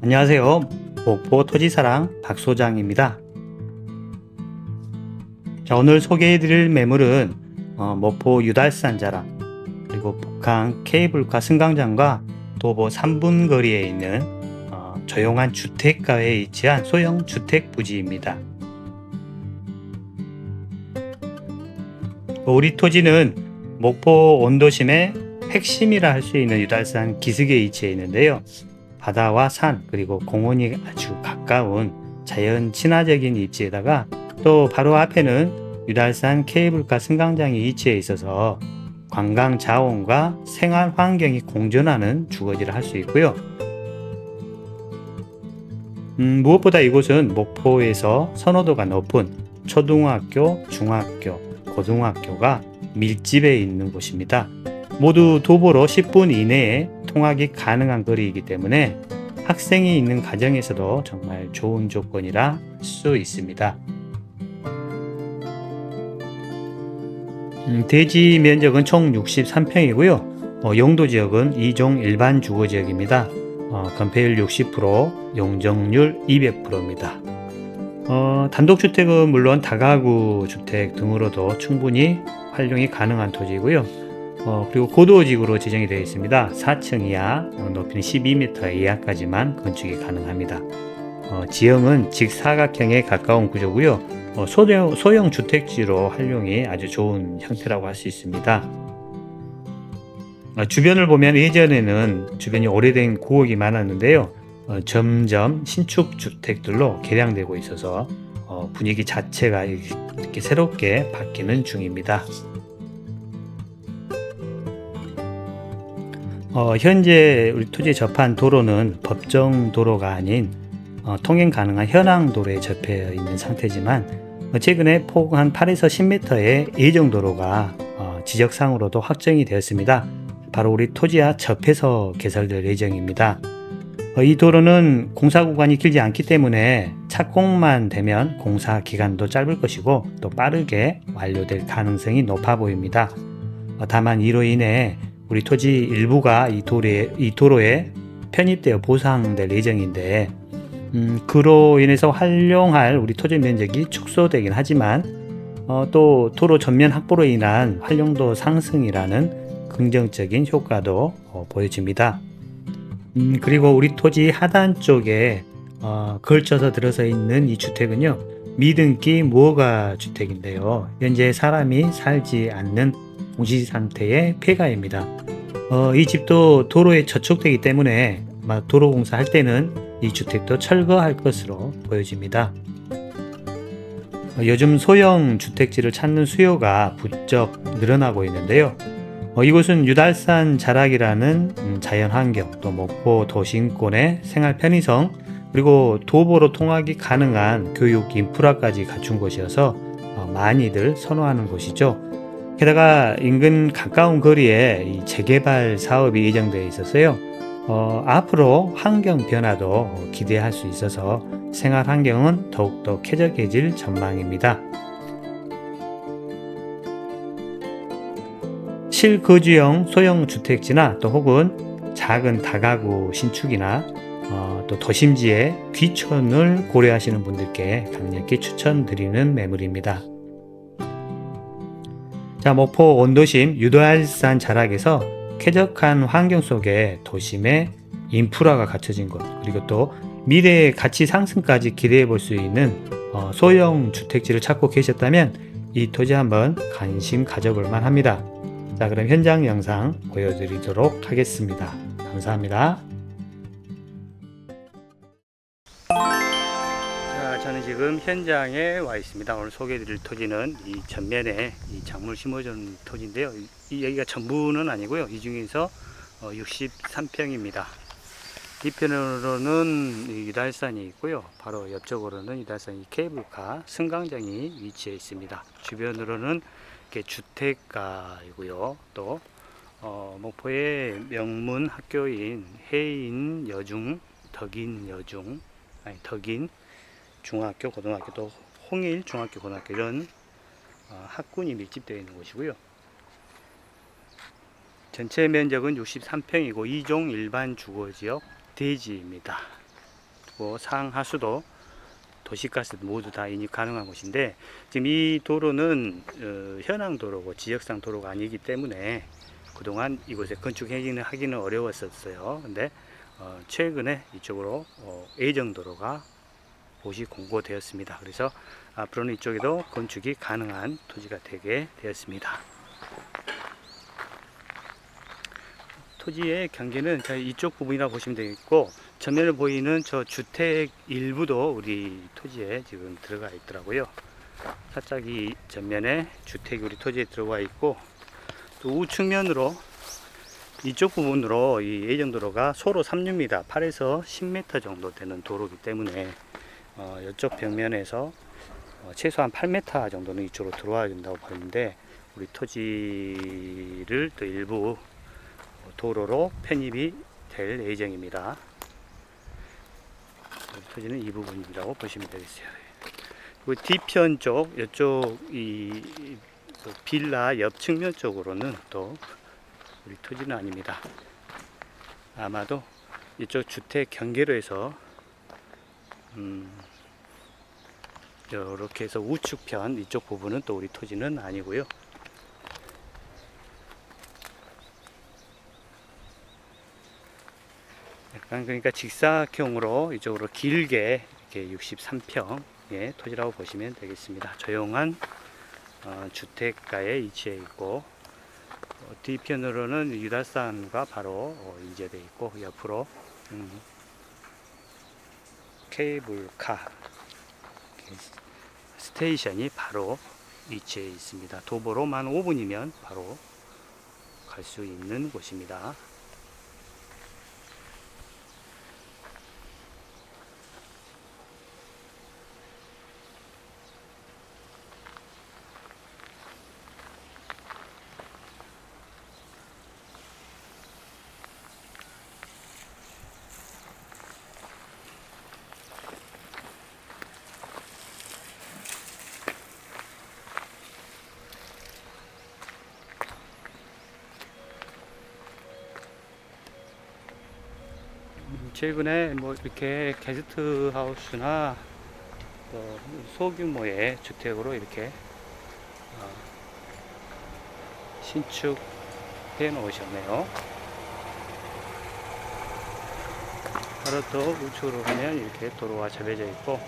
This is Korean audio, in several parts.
안녕하세요. 목포 토지사랑 박소장입니다. 자, 오늘 소개해드릴 매물은 어, 목포 유달산 자랑 그리고 북한 케이블카 승강장과 도보 3분 거리에 있는 어, 조용한 주택가에 위치한 소형 주택 부지입니다. 우리 토지는 목포 온도심의 핵심이라 할 수 있는 유달산 기슭에 위치해 있는데요. 바다와 산 그리고 공원이 아주 가까운 자연 친화적인 입지에다가 또 바로 앞에는 유달산 케이블카 승강장이 위치해 있어서 관광 자원과 생활 환경이 공존하는 주거지를 할 수 있고요. 음, 무엇보다 이곳은 목포에서 선호도가 높은 초등학교, 중학교, 고등학교가 밀집해 있는 곳입니다. 모두 도보로 10분 이내에 통학이 가능한 거리이기 때문에 학생이 있는 가정에서도 정말 좋은 조건이라 할 수 있습니다. 음, 대지 면적은 총 63평이고요. 어, 용도 지역은 2종 일반 주거 지역입니다. 어, 건폐율 60%, 용적률 200%입니다. 어, 단독주택은 물론 다가구 주택 등으로도 충분히 활용이 가능한 토지이고요. 어, 그리고 고도지구로 지정이 되어 있습니다. 4층 이하, 어, 높이는 12m 이하까지만 건축이 가능합니다. 어, 지형은 직사각형에 가까운 구조고요. 어, 소형, 소형 주택지로 활용이 아주 좋은 형태라고 할 수 있습니다. 어, 주변을 보면 예전에는 주변이 오래된 구역이 많았는데요. 어, 점점 신축 주택들로 개량되고 있어서 어, 분위기 자체가 이렇게 새롭게 바뀌는 중입니다. 어, 현재 우리 토지에 접한 도로는 법정 도로가 아닌 어, 통행 가능한 현황 도로에 접해 있는 상태지만 어, 최근에 폭 한 8에서 10m의 예정 도로가 어, 지적상으로도 확정이 되었습니다. 바로 우리 토지와 접해서 개설될 예정입니다. 어, 이 도로는 공사 구간이 길지 않기 때문에 착공만 되면 공사 기간도 짧을 것이고 또 빠르게 완료될 가능성이 높아 보입니다. 어, 다만 이로 인해 우리 토지 일부가 이 도로에, 이 도로에 편입되어 보상될 예정인데 음, 그로 인해서 활용할 우리 토지 면적이 축소되긴 하지만 어, 또 도로 전면 확보로 인한 활용도 상승이라는 긍정적인 효과도 어, 보여집니다. 음, 그리고 우리 토지 하단 쪽에 어, 걸쳐서 들어서 있는 이 주택은요 미등기 무허가 주택인데요 현재 사람이 살지 않는 공시 상태의 폐가입니다. 어, 이 집도 도로에 저촉되기 때문에 아마 도로 공사할 때는 이 주택도 철거할 것으로 보여집니다. 어, 요즘 소형 주택지를 찾는 수요가 부쩍 늘어나고 있는데요. 어, 이곳은 유달산 자락이라는 음, 자연 환경, 또 목포 도심권의 생활 편의성, 그리고 도보로 통학이 가능한 교육 인프라까지 갖춘 곳이어서 어, 많이들 선호하는 곳이죠. 게다가 인근 가까운 거리에 이 재개발 사업이 예정되어 있었어요. 어, 앞으로 환경 변화도 기대할 수 있어서 생활 환경은 더욱더 쾌적해질 전망입니다. 실거주형 소형 주택지나 또 혹은 작은 다가구 신축이나 어, 또 도심지의 귀촌을 고려하시는 분들께 강력히 추천드리는 매물입니다. 자, 목포 원도심 유도알산 자락에서 쾌적한 환경 속에 도심의 인프라가 갖춰진 것, 그리고 또 미래의 가치 상승까지 기대해 볼 수 있는 어, 소형 주택지를 찾고 계셨다면 이 토지 한번 관심 가져볼 만합니다. 자, 그럼 현장 영상 보여드리도록 하겠습니다. 감사합니다. 저는 지금 현장에 와 있습니다. 오늘 소개해드릴 토지는 이 전면에 이 작물 심어준 토지인데요. 이, 이 여기가 전부는 아니고요. 이 중에서 어, 63평입니다. 이편으로는 이 유달산이 있고요. 바로 옆쪽으로는 유달산 이 케이블카 승강장이 위치해 있습니다. 주변으로는 이렇게 주택가이고요. 또 어, 목포의 명문 학교인 해인 여중, 덕인 여중, 아니 덕인 중학교, 고등학교 또 홍일 중학교, 고등학교 이런 어, 학군이 밀집되어 있는 곳이고요. 전체 면적은 63평이고 2종 일반 주거지역 대지입니다. 뭐 상하수도 도시가스 모두 다 인입 가능한 곳인데 지금 이 도로는 어, 현황 도로고 지역상 도로가 아니기 때문에 그동안 이곳에 건축하기는 하기는 어려웠었어요. 근데 어, 최근에 이쪽으로 어, 예정 도로가 곳이 공고되었습니다. 그래서 앞으로는 이쪽에도 건축이 가능한 토지가 되게 되었습니다. 토지의 경계는 자, 이쪽 부분이라고 보시면 되겠고 전면에 보이는 저 주택 일부도 우리 토지에 지금 들어가 있더라고요. 살짝 이 전면에 주택이 우리 토지에 들어가 있고 또 우측면으로 이쪽 부분으로 이 예정도로가 소로 3류입니다. 8에서 10m 정도 되는 도로이기 때문에 어, 이쪽 벽면에서 어, 최소한 8m 정도는 이쪽으로 들어와야 된다고 보는데 우리 토지를 또 일부 도로로 편입이 될 예정입니다. 토지는 이 부분이라고 보시면 되겠어요. 그 뒤편 쪽, 이쪽 이, 빌라 옆 측면 쪽으로는 또 우리 토지는 아닙니다. 아마도 이쪽 주택 경계로 해서 음, 이렇게 해서 우측편 이쪽 부분은 또 우리 토지는 아니고요. 약간 그러니까 직사각형으로 이쪽으로 길게 이렇게 63평의 토지라고 보시면 되겠습니다. 조용한 어, 주택가에 위치해 있고 어, 뒤편으로는 유달산과 바로 어, 인제돼 있고 옆으로 음, 케이블카 스테이션이 바로 위치해 있습니다. 도보로만 5분이면 바로 갈 수 있는 곳입니다. 최근에 뭐 이렇게 게스트 하우스나 또 소규모의 주택으로 이렇게 어, 신축해 놓으셨네요. 바로 또 우측으로 가면 이렇게 도로가 접해져 있고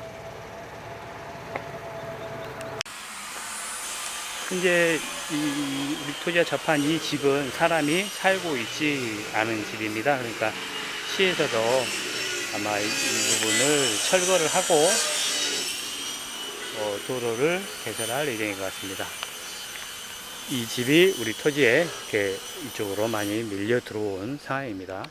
현재 이 토지와 접한 이 집은 사람이 살고 있지 않은 집입니다. 그러니까 시에서도 아마 이, 이 부분을 철거를 하고 어, 도로를 개설할 예정인 것 같습니다. 이 집이 우리 토지에 이렇게 이쪽으로 많이 밀려 들어온 상황입니다.